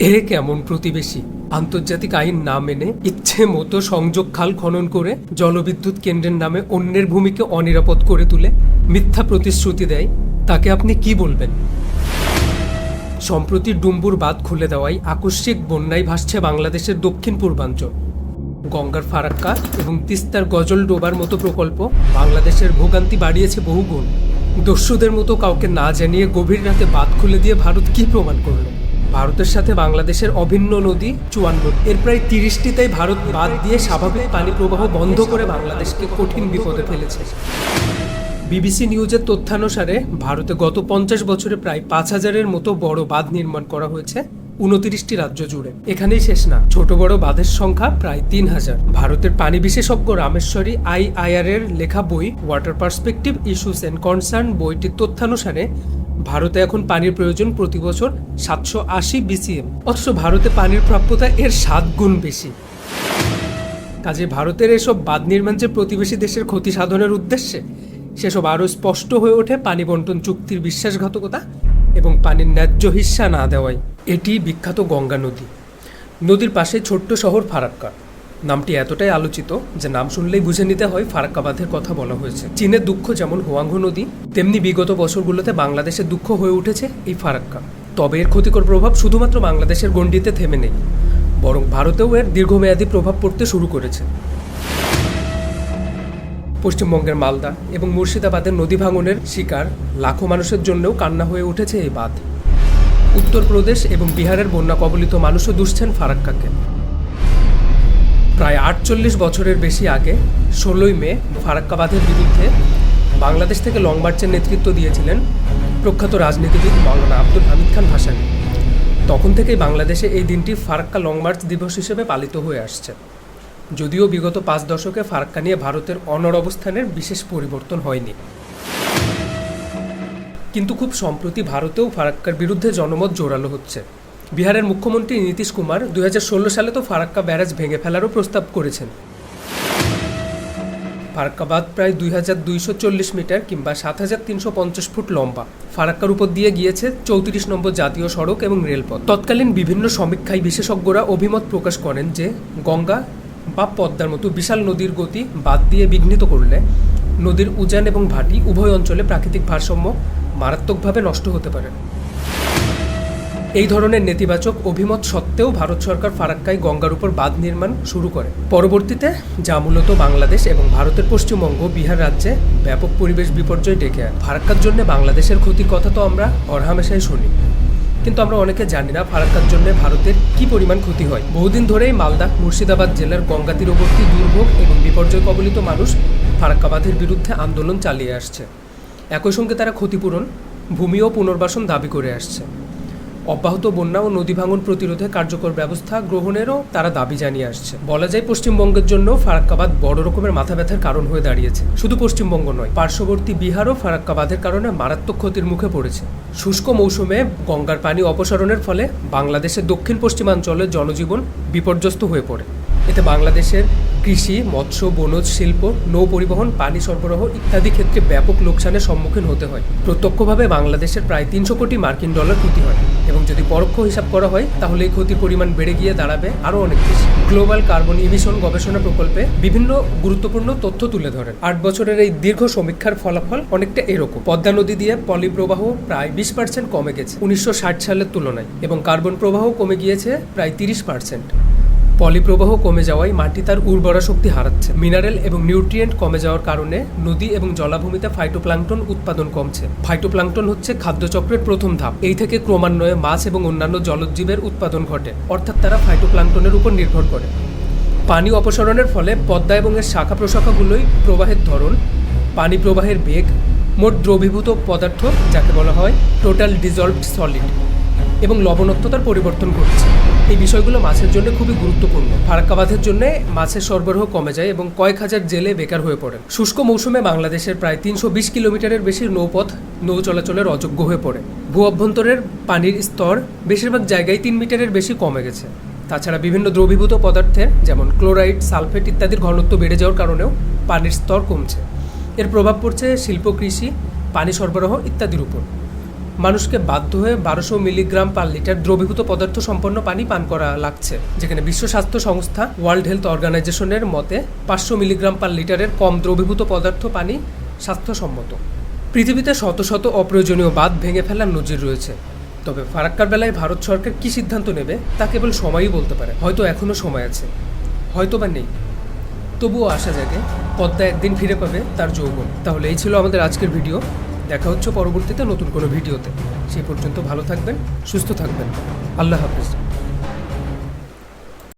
এ কেমন প্রতিবেশী? আন্তর্জাতিক আইন না মেনে ইচ্ছে মতো সংযোগ খাল খনন করে জলবিদ্যুৎ কেন্দ্রের নামে অন্যের ভূমিকে অনিরাপদ করে তুলে মিথ্যা প্রতিশ্রুতি দেয়, তাকে আপনি কি বলবেন? সম্প্রতি ডুম্বুর বাঁধ খুলে দেওয়ায় আকস্মিক বন্যায় ভাসছে বাংলাদেশের দক্ষিণ পূর্বাঞ্চল। গঙ্গার ফারাক্কা এবং তিস্তার গজল ডোবার মতো প্রকল্প বাংলাদেশের ভোগান্তি বাড়িয়েছে বহুগুণ। দস্যুদের মতো কাউকে না জানিয়ে গভীর রাতে বাঁধ খুলে দিয়ে ভারত কি প্রমাণ করল? ভারতের সাথে বাংলাদেশের অভিন্ন নদী চুয়ান্ন এর প্রায় তিরিশটিতেই ভারত বাদ দিয়ে স্বাভাবিক পানি প্রবাহ বন্ধ করে বাংলাদেশকে কঠিন বিপদে ফেলেছে। বিবিসি নিউজের তথ্যানুসারে ভারতে গত পঞ্চাশ বছরে প্রায় পাঁচ হাজারের মতো বড় বাঁধ নির্মাণ করা হয়েছে উনতিরিশটি রাজ্য জুড়ে। এখানেই শেষ না, ছোট বড় বাঁধের সংখ্যা প্রায় তিন হাজার। ভারতের পানি বিশেষজ্ঞ রামেশ্বরী আই আইআর এর লেখা বই water perspective issues and concern বইটির তথ্যানুসারে ভারতে এখন পানির প্রয়োজন প্রতি বছর সাতশো আশি বিসিএম। অথচ ভারতে পানির প্রাপ্যতা এর সাত গুণ বেশি। কাজে ভারতের এসব বাঁধ নির্মাণ যে প্রতিবেশী দেশের ক্ষতি সাধনের উদ্দেশ্যে, সেসব আরও স্পষ্ট হয়ে ওঠে পানি বন্টন চুক্তির বিশ্বাসঘাতকতা এবং পানির ন্যায্য হিস্সা না দেওয়ায়। এটি বিখ্যাত গঙ্গা নদী। নদীর পাশে ছোট্ট শহর ফারাক্কা নামটি এতটাই আলোচিত যে নাম শুনলেই বুঝে নিতে হয় ফারাক্কা বাঁধের কথা বলা হয়েছে। চীনের দুঃখ যেমন হোয়াংহো নদী, তেমনি বিগত বছরগুলোতে বাংলাদেশের দুঃখ হয়ে উঠেছে এই ফারাক্কা। তবে এর ক্ষতিকর প্রভাব শুধুমাত্র বাংলাদেশের গণ্ডিতে থেমে নেই, বরং ভারতেও এর দীর্ঘমেয়াদী প্রভাব পড়তে শুরু করেছে। পশ্চিমবঙ্গের মালদা এবং মুর্শিদাবাদের নদী ভাঙনের শিকার লাখো মানুষের জন্যও কান্না হয়ে উঠেছে এই বাঁধ। উত্তরপ্রদেশ এবং বিহারের বন্যা কবলিত মানুষও দুষছেন ফারাক্কাকে। প্রায় আটচল্লিশ বছরের বেশি আগে, ষোলোই মে, ফারাক্কাবাদের বিরুদ্ধে বাংলাদেশ থেকে লং মার্চের নেতৃত্ব দিয়েছিলেন প্রখ্যাত রাজনীতিবিদ মাওলানা আব্দুল হামিদ খান ভাসানী। তখন থেকেই বাংলাদেশে এই দিনটি ফারাক্কা লং মার্চ দিবস হিসেবে পালিত হয়ে আসছে। যদিও বিগত পাঁচ দশকে ফারাক্কা নিয়ে ভারতের অনর অবস্থানের বিশেষ পরিবর্তন হয়নি। কিন্তু খুব সম্প্রতি ভারতেও ফারাক্কার বিরুদ্ধে জনমত জোরালো হচ্ছে। বিহারের মুখ্যমন্ত্রী নীতিশ কুমার দুই হাজার ষোলো সালে তো ফারাক্কা ব্যারাজ ভেঙে ফেলারও প্রস্তাব করেছেন। ফারাক্কা বাঁধ প্রায় দুই হাজার দুইশো চল্লিশ মিটার কিংবা সাত হাজার তিনশো পঞ্চাশ ফুট লম্বা। ফারাক্কার উপর দিয়ে গিয়েছে চৌত্রিশ নম্বর জাতীয় সড়ক এবং রেলপথ। তৎকালীন বিভিন্ন সমীক্ষায় বিশেষজ্ঞরা অভিমত প্রকাশ করেন যে গঙ্গা বা পদ্মার মতো বিশাল নদীর গতি বাদ দিয়ে বিঘ্নিত করলে নদীর উজান এবং ভাটি উভয় অঞ্চলে প্রাকৃতিক ভারসাম্য মারাত্মকভাবে নষ্ট হতে পারে। এই ধরনের নেতিবাচক অভিমত সত্ত্বেও ভারত সরকার ফারাক্কায় গঙ্গার উপর বাঁধ নির্মাণ শুরু করে। পরবর্তীতে যা মূলত বাংলাদেশ এবং ভারতের পশ্চিমবঙ্গ, বিহার রাজ্যে ব্যাপক পরিবেশ বিপর্যয় ডেকে আনে। ফারাক্কার জন্য বাংলাদেশের ক্ষতির কথা তো আমরা অরহামেশাই শুনি। কিন্তু আমরা অনেকে জানি না ফারাক্কার জন্য ভারতের কি পরিমাণ ক্ষতি হয়। বহুদিন ধরেই মালদা, মুর্শিদাবাদ জেলার গঙ্গা তীরবর্তী দুর্ভোগ এবং বিপর্যয় কবলিত মানুষ ফারাক্কাবাদের বিরুদ্ধে আন্দোলন চালিয়ে আসছে। একই সঙ্গে তারা ক্ষতিপূরণ, ভূমি ও পুনর্বাসন দাবি করে আসছে। অব্যাহত বন্যা ও নদী ভাঙন প্রতিরোধে কার্যকর ব্যবস্থা গ্রহণেরও তারা দাবি জানিয়ে আসছে। বলা যায় পশ্চিমবঙ্গের জন্য ফারাক্কাবাদ বড় রকমের মাথা ব্যথার কারণ হয়ে দাঁড়িয়েছে। শুধু পশ্চিমবঙ্গ নয়, পার্শ্ববর্তী বিহারও ফারাক্কাবাদের কারণে মারাত্মক ক্ষতির মুখে পড়েছে। শুষ্ক মৌসুমে গঙ্গার পানি অপসারণের ফলে বাংলাদেশের দক্ষিণ পশ্চিমাঞ্চলের জনজীবন বিপর্যস্ত হয়ে পড়ে। এতে বাংলাদেশের কৃষি, মৎস্য, বনজ, শিল্প, নৌ পরিবহন, পানি সরবরাহ ইত্যাদি ক্ষেত্রে ব্যাপক লোকসানের সম্মুখীন হতে হয়। প্রত্যক্ষভাবে বাংলাদেশের প্রায় তিনশো কোটি মার্কিন ডলার ক্ষতি হয়। এবং যদি পরোক্ষ হিসাব করা হয়, তাহলে এই ক্ষতির পরিমাণ বেড়ে গিয়ে দাঁড়াবে আরও অনেক বেশি। গ্লোবাল কার্বন ইমিশন গবেষণা প্রকল্পে বিভিন্ন গুরুত্বপূর্ণ তথ্য তুলে ধরেন। আট বছরের এই দীর্ঘ সমীক্ষার ফলাফল অনেকটা এরকম। পদ্মা নদী দিয়ে পলি প্রবাহ প্রায় বিশ পার্সেন্ট কমে গেছে। উনিশশো ষাট সালের তুলনায়। এবং কার্বন প্রবাহ কমে গিয়েছে প্রায় তিরিশ পার্সেন্ট। পলিপ্রবাহ কমে যাওয়ায় মাটি তার উর্বরা শক্তি হারাচ্ছে। মিনারেল এবং নিউট্রিয়েন্ট কমে যাওয়ার কারণে নদী এবং জলাভূমিতে ফাইটোপ্লাঙ্কটন উৎপাদন কমছে। ফাইটোপ্লাংটন হচ্ছে খাদ্যচক্রের প্রথম ধাপ। এই থেকে ক্রমান্বয়ে মাছ এবং অন্যান্য জলজীবের উৎপাদন ঘটে। অর্থাৎ তারা ফাইটোপ্লাংটনের উপর নির্ভর করে। পানি অপসারণের ফলে পদ্মা এবং এর শাখা প্রশাখাগুলোই প্রবাহের ধরন। পানি প্রবাহের বেগ মোট দ্রবীভূত পদার্থ, যাকে বলা হয় টোটাল ডিজলভড সলিড এবং লবণাক্ততার পরিবর্তন ঘটছে। এই বিষয়গুলো মাছের জন্য খুবই গুরুত্বপূর্ণ। ফারাক্কা ফারাক্কাবাদের জন্য মাছের সরবরাহ কমে যায় এবং কয়েক হাজার জেলে বেকার হয়ে পড়ে শুষ্ক মৌসুমে বাংলাদেশের প্রায় তিনশো বিশ কিলোমিটারের বেশি নৌপথ নৌ চলাচলের অযোগ্য হয়ে পড়ে। ভূ অভ্যন্তরের পানির স্তর বেশিরভাগ জায়গায় তিন মিটারের বেশি কমে গেছে। তাছাড়া বিভিন্ন দ্রবীভূত পদার্থের যেমন ক্লোরাইড, সালফেট ইত্যাদির ঘনত্ব বেড়ে যাওয়ার কারণেও পানির স্তর কমছে। এর প্রভাব পড়ছে শিল্প কৃষি পানি সরবরাহ ইত্যাদির উপর। মানুষকে বাধ্য হয়ে বারোশো মিলিগ্রাম পার লিটার দ্রবীভূত পদার্থ সম্পন্ন পানি পান করা লাগছে, যেখানে বিশ্ব স্বাস্থ্য সংস্থা ওয়ার্ল্ড হেলথ অর্গানাইজেশনের মতে পাঁচশো মিলিগ্রাম পার লিটারের কম দ্রবীভূত পদার্থ পানি স্বাস্থ্যসম্মত। পৃথিবীতে শত শত অপ্রয়োজনীয় বাঁধ ভেঙে ফেলার নজির রয়েছে। তবে ফারাক্কার বেলায় ভারত সরকার কী সিদ্ধান্ত নেবে, তা কেবল সময়ই বলতে পারে। হয়তো এখনও সময় আছে। হয়তো বা নেই। তবুও আশা জাগে, পদ্মা একদিন ফিরে পাবে তার যৌবন। তাহলে এই ছিল আমাদের আজকের ভিডিও। দেখা হচ্ছে পরবর্তীতে নতুন কোনো ভিডিওতে। সেই পর্যন্ত ভালো থাকবেন সুস্থ থাকবেন। আল্লাহ হাফিজ।